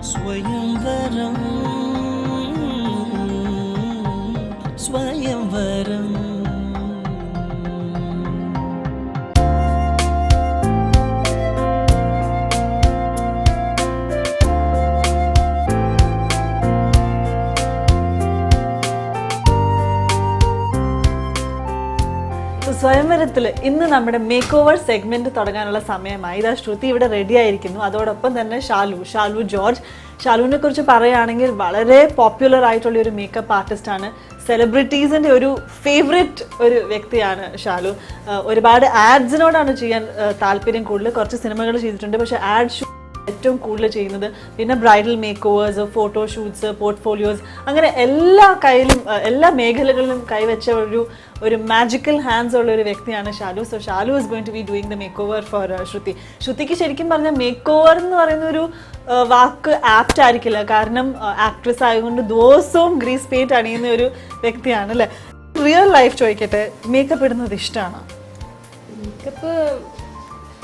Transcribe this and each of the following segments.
swayam varam So, സ്വയംവരത്തിൽ ഇന്ന് നമ്മുടെ make over segment തുടങ്ങാനുള്ള സമയമായി. ഇതാ ശ്രുതി ഇവിടെ റെഡി ആയിരിക്കുന്നു. അതോടൊപ്പം തന്നെ ഷാലു ഷാലു ജോർജ്. ഷാലുവിനെ കുറിച്ച് പറയുകയാണെങ്കിൽ വളരെ പോപ്പുലർ ആയിട്ടുള്ള ഒരു മേക്കപ്പ് ആർട്ടിസ്റ്റ് ആണ്. സെലിബ്രിറ്റീസിന്റെ ഒരു ഫേവറേറ്റ് ഒരു വ്യക്തിയാണ് ഷാലു ഒരുപാട് ആഡ്സിനോടാണ് ചെയ്യാൻ താല്പര്യം കൂടുതൽ. കുറച്ച് സിനിമകൾ ചെയ്തിട്ടുണ്ട്. പക്ഷെ ആഡ് ഏറ്റവും കൂടുതൽ ചെയ്യുന്നത്. പിന്നെ bridal makeovers photo shoots portfolios അങ്ങനെ എല്ലാ കയ്യിലും എല്ലാ മേഖലകളിലും കൈവച്ച ഒരു ഒരു മാജിക്കൽ ഹാൻഡ്സ് ഉള്ള ഒരു വ്യക്തിയാണ് Shalu. So Shalu is going to be doing the makeover for Shruti. ശ്രുതിക്ക് ശരിക്കും പറഞ്ഞാൽ മേക്ക് ഓവർ എന്ന് പറയുന്ന ഒരു വാക്ക് ആപ്റ്റ് ആയിരിക്കില്ല. കാരണം ആക്ട്രസ് ആയതുകൊണ്ട് ദിവസവും ഗ്രീസ് പെയിന്റ് അണിയുന്ന ഒരു വ്യക്തിയാണ് അല്ലേ? റിയൽ ലൈഫ് ചോദിക്കട്ടെ മേക്കപ്പ് ഇടുന്നത് ഇഷ്ടമാണ് മേക്കപ്പ്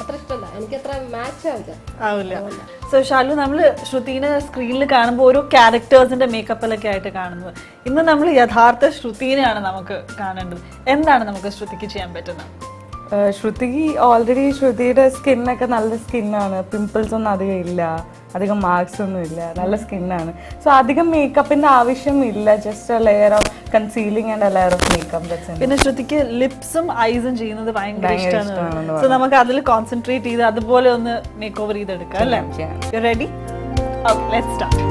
അത്ര ഇഷ്ടമല്ല. എനിക്ക് അത്ര മാച്ച് ആവില്ല. ആവില്ല സോ ഷാലു നമ്മൾ ശ്രുതിനെ സ്ക്രീനിൽ കാണുമ്പോൾ ഓരോ ക്യാരക്ടേഴ്സിന്റെ മേക്കപ്പിലൊക്കെ ആയിട്ട് കാണുന്നത്. ഇന്ന് നമ്മൾ യഥാർത്ഥ ശ്രുതിനെയാണ് നമുക്ക് കാണേണ്ടത്. എന്താണ് നമുക്ക് ശ്രുതിക്ക് ചെയ്യാൻ പറ്റുന്നത്? ശ്രുതിക്ക് ഓൾറെഡി ശ്രുതിയുടെ സ്കിന്നൊക്കെ നല്ല സ്കിന്നാണ്. പിമ്പിൾസ് ഒന്നും അധികം ഇല്ല. അധികം മാർക്സ് ഒന്നും ഇല്ല. നല്ല സ്കിന്നാണ്. സോ അധികം മേക്കപ്പിന്റെ ആവശ്യം ഇല്ല just layer of concealing and layer of makeup പിന്നെ ശ്രുതിക്ക് ലിപ്സും ഐസും ചെയ്യുന്നത് ഭയങ്കര ഭയങ്കര ഇഷ്ടമാണ് സോ നമുക്ക് അതിൽ കോൺസെൻട്രേറ്റ് ചെയ്ത് അതുപോലെ ഒന്ന് മേക്ക് ഓവർ ചെയ്തെടുക്കാം അല്ലേ? റെഡി ഓക്കെ ലെറ്റ് സ്റ്റാർട്ട്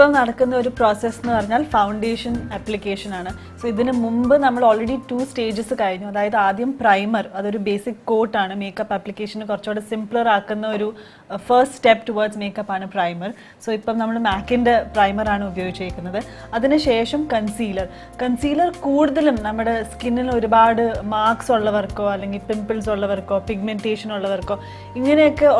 ഇപ്പം നടക്കുന്ന ഒരു പ്രോസസ്സ് എന്ന് പറഞ്ഞാൽ ഫൗണ്ടേഷൻ ആപ്ലിക്കേഷൻ ആണ്. സോ ഇതിന് മുമ്പ് നമ്മൾ ഓൾറെഡി ടു സ്റ്റേജസ് കഴിഞ്ഞു. അതായത് ആദ്യം പ്രൈമർ അതൊരു ബേസിക് കോട്ടാണ് മേക്കപ്പ് ആപ്ലിക്കേഷന് കുറച്ചുകൂടെ സിംപ്ലർ ആക്കുന്ന ഒരു ഫസ്റ്റ് സ്റ്റെപ്പ് ടുവേർഡ്സ് മേക്കപ്പ് ആണ് പ്രൈമർ സോ ഇപ്പം നമ്മൾ മാക്കിന്റെ ആണ് ഉപയോഗിച്ചിരിക്കുന്നത്. അതിനുശേഷം കൺസീലർ കൺസീലർ കൂടുതലും നമ്മുടെ സ്കിന്നിൽ ഒരുപാട് മാർക്സ് ഉള്ളവർക്കോ അല്ലെങ്കിൽ പിമ്പിൾസ് ഉള്ളവർക്കോ പിഗ്മെന്റേഷൻ ഉള്ളവർക്കോ ഇങ്ങനെയൊക്കെ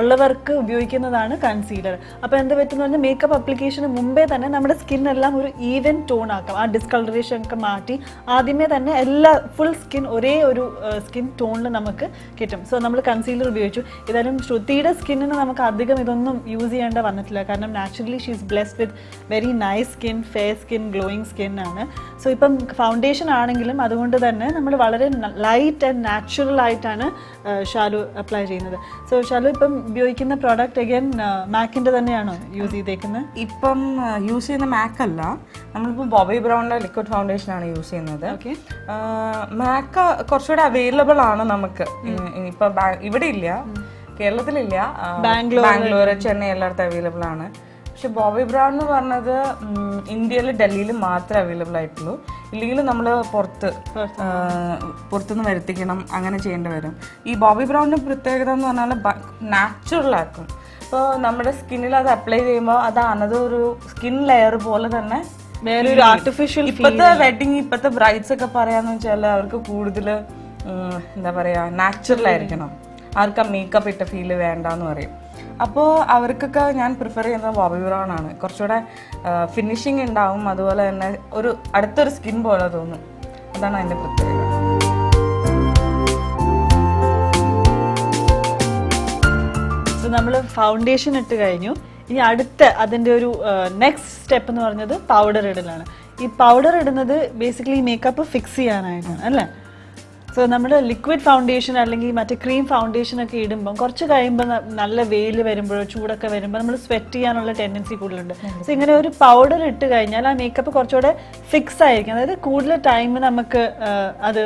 ഉള്ളവർക്ക് ഉപയോഗിക്കുന്നതാണ് കൺസീലർ അപ്പോൾ എന്ത് പറ്റുന്ന മേക്കപ്പ് മേക്കപ്പ് അപ്ലിക്കേഷന് മുമ്പേ തന്നെ നമ്മുടെ സ്കിൻ എല്ലാം ഒരു ഈവൻ ടോൺ ആക്കാം. ആ ഡിസ്കളറേഷൻ ഒക്കെ മാറ്റി ആദ്യമേ തന്നെ എല്ലാ ഫുൾ സ്കിൻ ഒരേ ഒരു സ്കിൻ ടോണിൽ നമുക്ക് കിട്ടും. സോ നമ്മൾ കൺസീലർ ഉപയോഗിച്ചു. ഏതായാലും ശ്രുതിയുടെ സ്കിന്നിന് നമുക്ക് അധികം ഇതൊന്നും യൂസ് ചെയ്യേണ്ട വന്നിട്ടില്ല. കാരണം naturally she is blessed with very nice skin fair skin glowing skin ആണ്. സോ ഇപ്പം ഫൗണ്ടേഷൻ ആണെങ്കിലും അതുകൊണ്ട് തന്നെ നമ്മൾ വളരെ ലൈറ്റ് ആൻഡ് നാച്ചുറൽ ആയിട്ടാണ് ഷാലു അപ്ലൈ ചെയ്യുന്നത്. സോ ഷാലു ഇപ്പം ഉപയോഗിക്കുന്ന പ്രോഡക്റ്റ് അഗൈൻ മാക്കിന്റെ തന്നെയാണോ യൂസ് ചെയ്തേക്കുന്നത് ഇപ്പം യൂസ് ചെയ്യുന്ന മാക്ക് അല്ല. നമ്മളിപ്പോൾ ബോബി ബ്രൗണിന്റെ ലിക്വിഡ് ഫൗണ്ടേഷൻ ആണ് യൂസ് ചെയ്യുന്നത്. മാക്ക് കുറച്ചുകൂടെ അവൈലബിൾ ആണ് നമുക്ക്. ഇപ്പൊ ഇവിടെ ഇല്ല. കേരളത്തിലില്ല. ബാംഗ്ലൂർ ചെന്നൈ എല്ലായിടത്തും അവൈലബിൾ ആണ്. പക്ഷെ ബോബി ബ്രൗൺ എന്ന് പറഞ്ഞത് ഇന്ത്യയിൽ ഡൽഹിയിൽ മാത്രമേ അവൈലബിൾ ആയിട്ടുള്ളൂ. ഇല്ലെങ്കിൽ നമ്മൾ പുറത്ത് പുറത്തുനിന്ന് വരുത്തിക്കണം അങ്ങനെ ചെയ്യേണ്ടി വരും. ഈ ബോബി ബ്രൗണിന്റെ പ്രത്യേകത എന്ന് പറഞ്ഞാൽ നാച്ചുറൽ ഇപ്പോൾ നമ്മുടെ സ്കിന്നിൽ അത് അപ്ലൈ ചെയ്യുമ്പോൾ അത് ഒരു സ്കിൻ ലെയർ പോലെ തന്നെ വേറൊരു ആർട്ടിഫിഷ്യൽ ഇപ്പോഴത്തെ വെഡിങ് ഇപ്പോഴത്തെ ബ്രൈഡ്സ് ഒക്കെ പറയാന്ന് വെച്ചാൽ അവർക്ക് കൂടുതൽ എന്താ പറയുക നാച്ചുറൽ ആയിരിക്കണം. അവർക്ക് ആ മേക്കപ്പ് ഇട്ട ഫീൽ വേണ്ടെന്ന് പറയും. അപ്പോൾ അവർക്കൊക്കെ ഞാൻ പ്രിഫർ ചെയ്യുന്നത് ബോബി ബ്രൗൺ ആണ്. കുറച്ചുകൂടെ ഫിനിഷിങ് ഉണ്ടാവും. അതുപോലെ തന്നെ ഒരു അടുത്തൊരു സ്കിൻ പോലെ തോന്നും. അതാണ് അതിന്റെ പ്രത്യേകത. സോ നമ്മൾ ഫൗണ്ടേഷൻ ഇട്ട് കഴിഞ്ഞു. ഇനി അടുത്ത അതിന്റെ ഒരു നെക്സ്റ്റ് സ്റ്റെപ്പ് എന്ന് പറഞ്ഞത് പൗഡർ ഇടലാണ്. ഈ പൗഡർ ഇടുന്നത് ബേസിക്കലി മേക്കപ്പ് ഫിക്സ് ചെയ്യാനായിട്ടാണ് അല്ലേ? സോ നമ്മൾ ലിക്വിഡ് ഫൗണ്ടേഷൻ അല്ലെങ്കിൽ മറ്റേ ക്രീം ഫൗണ്ടേഷൻ ഒക്കെ ഇടുമ്പോൾ കുറച്ച് കഴിയുമ്പോൾ നല്ല വെയിൽ വരുമ്പോഴോ ചൂടൊക്കെ വരുമ്പോൾ നമ്മൾ സ്വെറ്റ് ചെയ്യാനുള്ള ടെൻഡൻസി കൂടുതലുണ്ട്. സോ ഇങ്ങനെ ഒരു പൗഡർ ഇട്ട് കഴിഞ്ഞാൽ ആ മേക്കപ്പ് കുറച്ചുകൂടെ ഫിക്സ് ആയിരിക്കും. അതായത് കൂടുതൽ ടൈം നമുക്ക് അത്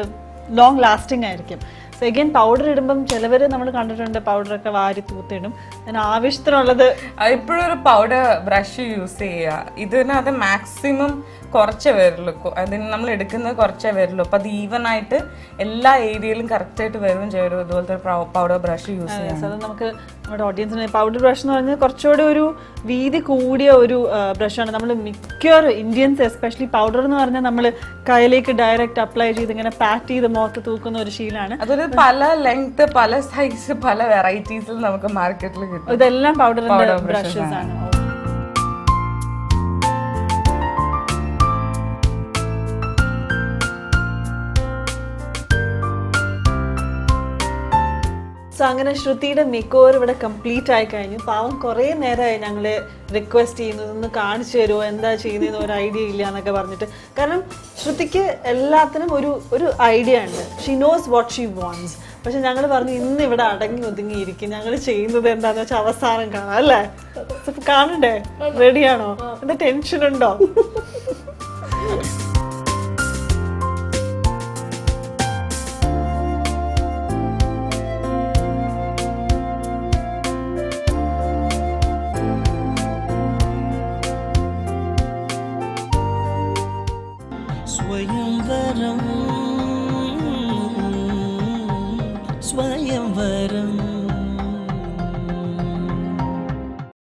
ലോങ് ലാസ്റ്റിംഗ് ആയിരിക്കും. സോ പൗഡർ ഇടുമ്പം ചിലവർ നമ്മൾ കണ്ടിട്ടുണ്ട് പൗഡർ ഒക്കെ വാരി തൂത്തിടും. അതിന് ആവശ്യത്തിനുള്ളത് ഒരു പൗഡർ ബ്രഷ് യൂസ് ചെയ്യുക. ഇതിനകത്ത് മാക്സിമം കുറച്ചേ വരുള്ളൂ. അതിന് നമ്മൾ എടുക്കുന്നത് കുറച്ചേ വരുള്ളൂ. അപ്പം അത് ഈവൻ ആയിട്ട് എല്ലാ ഏരിയയിലും കറക്റ്റ് ആയിട്ട് വരും ചെയ്യും. ഇതുപോലത്തെ പൗഡർ ബ്രഷ് യൂസ് ചെയ്യാം അത് നമുക്ക് നമ്മുടെ ഓഡിയൻസിന് പൗഡർ ബ്രഷ് എന്ന് പറഞ്ഞാൽ കുറച്ചുകൂടി ഒരു വീതി കൂടിയ ഒരു ബ്രഷാണ് നമ്മൾ മിക്കവാറും ഇന്ത്യൻസ് എസ്പെഷ്യലി പൗഡർ എന്ന് പറഞ്ഞാൽ നമ്മൾ കയ്യിലേക്ക് ഡയറക്റ്റ് അപ്ലൈ ചെയ്ത് ഇങ്ങനെ പാറ്റ് ചെയ്ത് മുഖത്ത് തൂക്കുന്ന ഒരു ശീലമാണ്. അതൊരു പല ലെങ്ത് പല സൈസ് പല വെറൈറ്റീസിൽ നമുക്ക് മാർക്കറ്റിൽ കിട്ടും. ഇതെല്ലാം പൗഡർ ബ്രഷസ് ആണ്. സോ അങ്ങനെ ശ്രുതിയുടെ മിക്കവർ ഇവിടെ കംപ്ലീറ്റ് ആയി കഴിഞ്ഞു. പാവം കുറേ നേരമായി ഞങ്ങൾ റിക്വസ്റ്റ് ചെയ്യുന്നത് ഒന്ന് കാണിച്ചു തരുമോ എന്താ ചെയ്യുന്നതെന്ന് ഒരു ഐഡിയ ഇല്ല എന്നൊക്കെ പറഞ്ഞിട്ട്. കാരണം ശ്രുതിക്ക് എല്ലാത്തിനും ഒരു ഒരു ഐഡിയ ഉണ്ട്. She knows what she wants പക്ഷെ ഞങ്ങൾ പറഞ്ഞു ഇന്ന് ഇവിടെ അടങ്ങി ഒതുങ്ങിയിരിക്കും. ഞങ്ങൾ ചെയ്യുന്നത് എന്താന്ന് വെച്ചാൽ അവസാനം കാണാം. അല്ലേ? കാണണ്ടേ? റെഡിയാണോ എന്താ ടെൻഷൻ ഉണ്ടോ? స్వయంవరం. స్వయం